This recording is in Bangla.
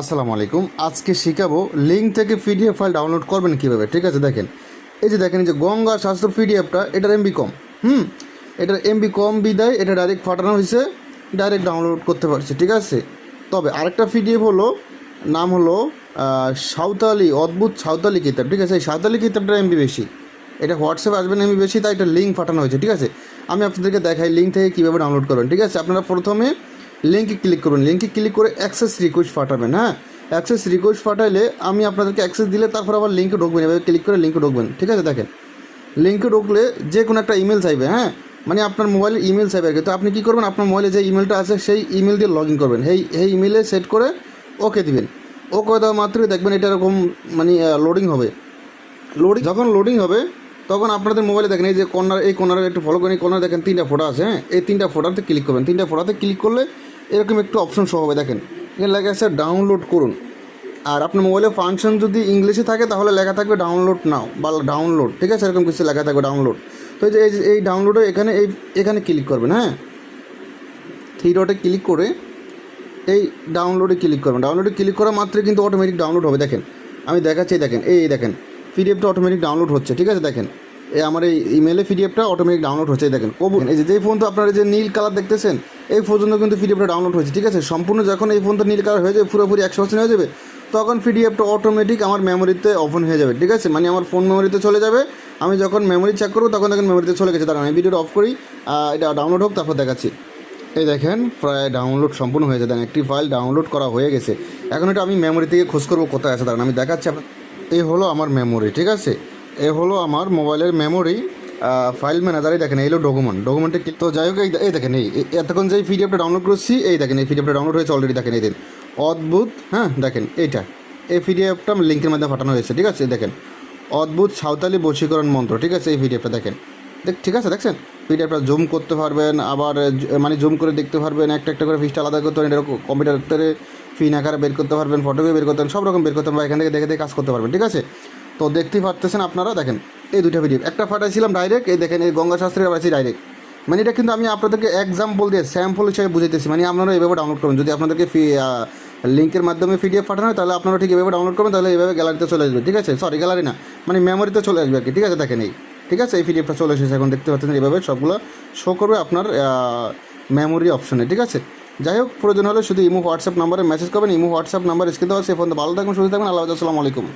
আসসালামু আলাইকুম। আজকে শেখাবো লিঙ্ক থেকে পিডিএফ ফাইল ডাউনলোড করবেন কীভাবে, ঠিক আছে? দেখেন, এই যে দেখেন, এই যে গঙ্গা স্বাস্থ্য পিডিএফটা এটার এমবি কম হুম? এটার এমবি কম বিদায় এটা ডাইরেক্ট ফাটানো হয়েছে ডাইরেক্ট ডাউনলোড করতে পারছে, ঠিক আছে? তবে আরেকটা পিডিএফ হলো, নাম হলো সাঁওতালি, অদ্ভুত সাঁওতালি কিতাব, ঠিক আছে? এই সাঁওতালি কিতাবটার এমবি বেশি। এটা হোয়াটসঅ্যাপে আসবেন এমবি বেশি, তাই এটা লিঙ্ক পাঠানো হয়েছে, ঠিক আছে? আমি আপনাদেরকে দেখাই লিঙ্ক থেকে কীভাবে ডাউনলোড করবেন, ঠিক আছে? আপনারা প্রথমে লিঙ্কে ক্লিক করবেন লিঙ্কে ক্লিক করে অ্যাক্সেস রিকোয়েস্ট পাঠাবেন হ্যাঁ? অ্যাক্সেস রিকোয়েস্ট পাঠাইলে আমি আপনাদেরকে অ্যাক্সেস দিলে তারপর আবার লিঙ্কে ঢুকবেন। এভাবে ক্লিক করে লিঙ্কে ঢুকবেন। ঠিক আছে দেখেন। লিঙ্কে ঢুকলে যে কোনো একটা ইমেল চাইবে হ্যাঁ? মানে আপনার মোবাইলে ইমেল চাইবে আর কি। তো আপনি কী করবেন? আপনার মোবাইলে যে ইমেলটা আছে সেই ইমেল দিয়ে লগ ইন করবেন। সেই এই ইমেলে সেট করে ওকে দিবেন। ও করে দেওয়া মাত্রই দেখবেন এটা এরকম মানে লোডিং হবে। লোডিং যখন লোডিং হবে তখন আপনাদের মোবাইলে দেখেন এই যে কর্নার এই কর্নারে একটু ফলো করেন। এই কর্নার দেখেন তিনটা ফোটো আছে হ্যাঁ? এই তিনটা ফোটোতে ক্লিক করবেন। তিনটা ফোটোতে ক্লিক করলে এরকম একটু অপশন শো হবে, দেখেন। এখানে লেখা আছে ডাউনলোড করুন। আর আপনার মোবাইলে ফাংশন যদি ইংলিশে থাকে, তাহলে লেখা থাকবে ডাউনলোড নাও বা ডাউনলোড ঠিক আছে? এরকম কিছু লেখা থাকবে ডাউনলোড তো এই যে, এই ডাউনলোডে এখানে, এই, এখানে ক্লিক করবেন হ্যাঁ? থ্রি ডটে ক্লিক করে এই ডাউনলোডে ক্লিক করবেন। ডাউনলোডে ক্লিক করা মাত্রই কিন্তু অটোমেটিক ডাউনলোড হবে, দেখেন। আমি দেখাচ্ছি, দেখেন, এই, দেখেন পিডিএফটা অটোমেটিক ডাউনলোড হচ্ছে, ঠিক আছে? দেখেন আমার এই ইমেলে পিডিএফটা অটোমেটিক ডাউনলোড হচ্ছে দেখেন কবু এই যে ফোন তো আপনারা যে নীল কালার দেখতেছেন, এই পর্যন্ত কিন্তু পিডিএফটা ডাউনলোড হয়েছে, ঠিক আছে? সম্পূর্ণ যখন এই ফোনটা নীল কালার হয়ে যাবে, পুরোপুরি একশো পার্সেন্ট হয়ে যাবে, তখন পিডিএফটা অটোমেটিক আমার মেমোরিতে ওপেন হয়ে যাবে, ঠিক আছে? মানে আমার ফোন মেমোরিতে চলে যাবে, আমি যখন মেমোরি চেক করব, তখন তখন মেমোরিতে চলে গেছে। দাঁড়ান, আমি ভিডিওটা অফ করি এটা ডাউনলোড হোক, তারপর দেখাচ্ছি। এই দেখেন, প্রায় ডাউনলোড সম্পূর্ণ হয়ে যায় একটি ফাইল ডাউনলোড করা হয়ে গেছে। এখন এটা আমি মেমোরি থেকে খোঁজ করব কোথায় আছে। দাঁড়ান, আমি দেখাচ্ছি আপনার এই হলো আমার মেমোরি ঠিক আছে? এ হলো আমার মোবাইলের মেমোরি ফাইল ম্যানেজারই দেখেন, এই হলো ডকুমেন্ট ডকুমেন্টে তো যাই হোক, এই দেখেন, এই এতক্ষণ যে পিডিএফটা ডাউনলোড করছি, এই দেখেন, এই পিডিএফটা ডাউনলোড হয়েছে অলরেডি দেখেন, এই দিন। অদ্ভুত হ্যাঁ দেখেন, এইটা। এই পিডিএফটা লিঙ্কের মধ্যে পাঠানো হয়েছে, ঠিক আছে দেখেন। অদ্ভুত সাঁওতালি বশীকরণ মন্ত্র, ঠিক আছে, এই পিডিএফটা দেখেন। দেখ ঠিক আছে, দেখছেন? পিডিএফটা জুম করতে পারবেন, আবার মানে জুম করে দেখতে পারবেন, একটা একটা করে ফিসটা আলাদা করতে পারবেন, এরকম কম্পিউটারে ফিন আকারে বের করতে পারবেন ফটোকে বের করতে পারবেন, সব রকম বের করতে পারবেন এখান থেকে দেখে দেখে কাজ করতে পারবেন, ঠিক আছে? তো দেখতেই পারতেছেন আপনারা, দেখেন, এই দুইটা ভিডিও একটা ফাটাইছিলাম ডাইরেক্ট এই দেখেন, এই গঙ্গা শাস্ত্রীর আবার ডাইরেক্ট মানে এটা কিন্তু আমি আপনাদেরকে এক্সাম্পল দিয়ে স্যাম্পল হিসেবে বুঝাইতেছি। মানে আপনারা এভাবে ডাউনলোড করবেন। যদি আপনাদেরকে ফি লিঙ্কের মাধ্যমে পিডিএফ পাঠানো হয়, তাহলে আপনারা ঠিক এভাবে ডাউনলোড করবেন, তাহলে এইভাবে গ্যালারিতে চলে আসবে। ঠিক আছে? সরি গ্যালারি না। মানে মেমোরিতে চলে আসবে আর কি। ঠিক আছে? দেখেন এই। ঠিক আছে? এই পিডিএফটা চলে এসেছে। এখন দেখতে পাচ্ছেন এইভাবে সবগুলো শো করবে আপনার মেমোরি অপশনে ঠিক আছে? যাই হোক, প্রয়োজন হলে শুধু ইমো, হোয়াটসঅ্যাপ নাম্বারে মেসেজ করবেন। ইমো, হোয়াটসঅ্যাপ নাম্বার স্ক্রিন দেওয়া সে ফোন ভালো থাকবেন, সুস্থ থাকবেন। আল্লাহ আসসালামু আলাইকুম।